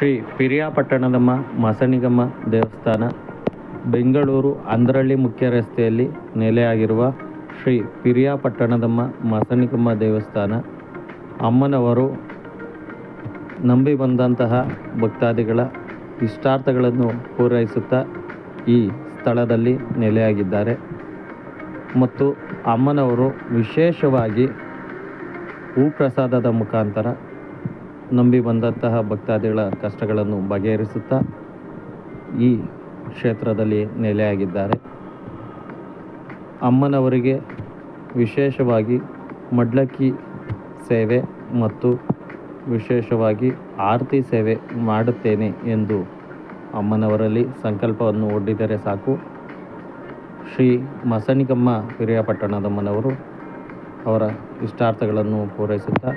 ಶ್ರೀ ಪಿರಿಯಾಪಟ್ಟಣದಮ್ಮ ಮಸಣಿಗಮ್ಮ ದೇವಸ್ಥಾನ, ಬೆಂಗಳೂರು ಅಂದ್ರಳ್ಳಿ ಮುಖ್ಯ ರಸ್ತೆಯಲ್ಲಿ ನೆಲೆಯಾಗಿರುವ ಶ್ರೀ ಪಿರಿಯಾಪಟ್ಟಣದಮ್ಮ ಮಸಣಿಗಮ್ಮ ದೇವಸ್ಥಾನ. ಅಮ್ಮನವರು ನಂಬಿ ಬಂದಂತಹ ಭಕ್ತಾದಿಗಳ ಇಷ್ಟಾರ್ಥಗಳನ್ನು ಪೂರೈಸುತ್ತಾ ಈ ಸ್ಥಳದಲ್ಲಿ ನೆಲೆಯಾಗಿದ್ದಾರೆ. ಮತ್ತು ಅಮ್ಮನವರು ವಿಶೇಷವಾಗಿ ಹೂಪ್ರಸಾದದ ಮುಖಾಂತರ ನಂಬಿ ಬಂದಂತಹ ಭಕ್ತಾದಿಗಳ ಕಷ್ಟಗಳನ್ನು ಬಗೆಹರಿಸುತ್ತಾ ಈ ಕ್ಷೇತ್ರದಲ್ಲಿ ನೆಲೆಯಾಗಿದ್ದಾರೆ. ಅಮ್ಮನವರಿಗೆ ವಿಶೇಷವಾಗಿ ಮಡ್ಲಕ್ಕಿ ಸೇವೆ ಮತ್ತು ವಿಶೇಷವಾಗಿ ಆರತಿ ಸೇವೆ ಮಾಡುತ್ತೇನೆ ಎಂದು ಅಮ್ಮನವರಲ್ಲಿ ಸಂಕಲ್ಪವನ್ನು ಒಡ್ಡಿದರೆ ಸಾಕು. ಶ್ರೀ ಮಸಣಿಕಮ್ಮ ಹಿರಿಯಪಟ್ಟಣದಮ್ಮನವರು ಅವರ ಇಷ್ಟಾರ್ಥಗಳನ್ನು ಪೂರೈಸುತ್ತಾ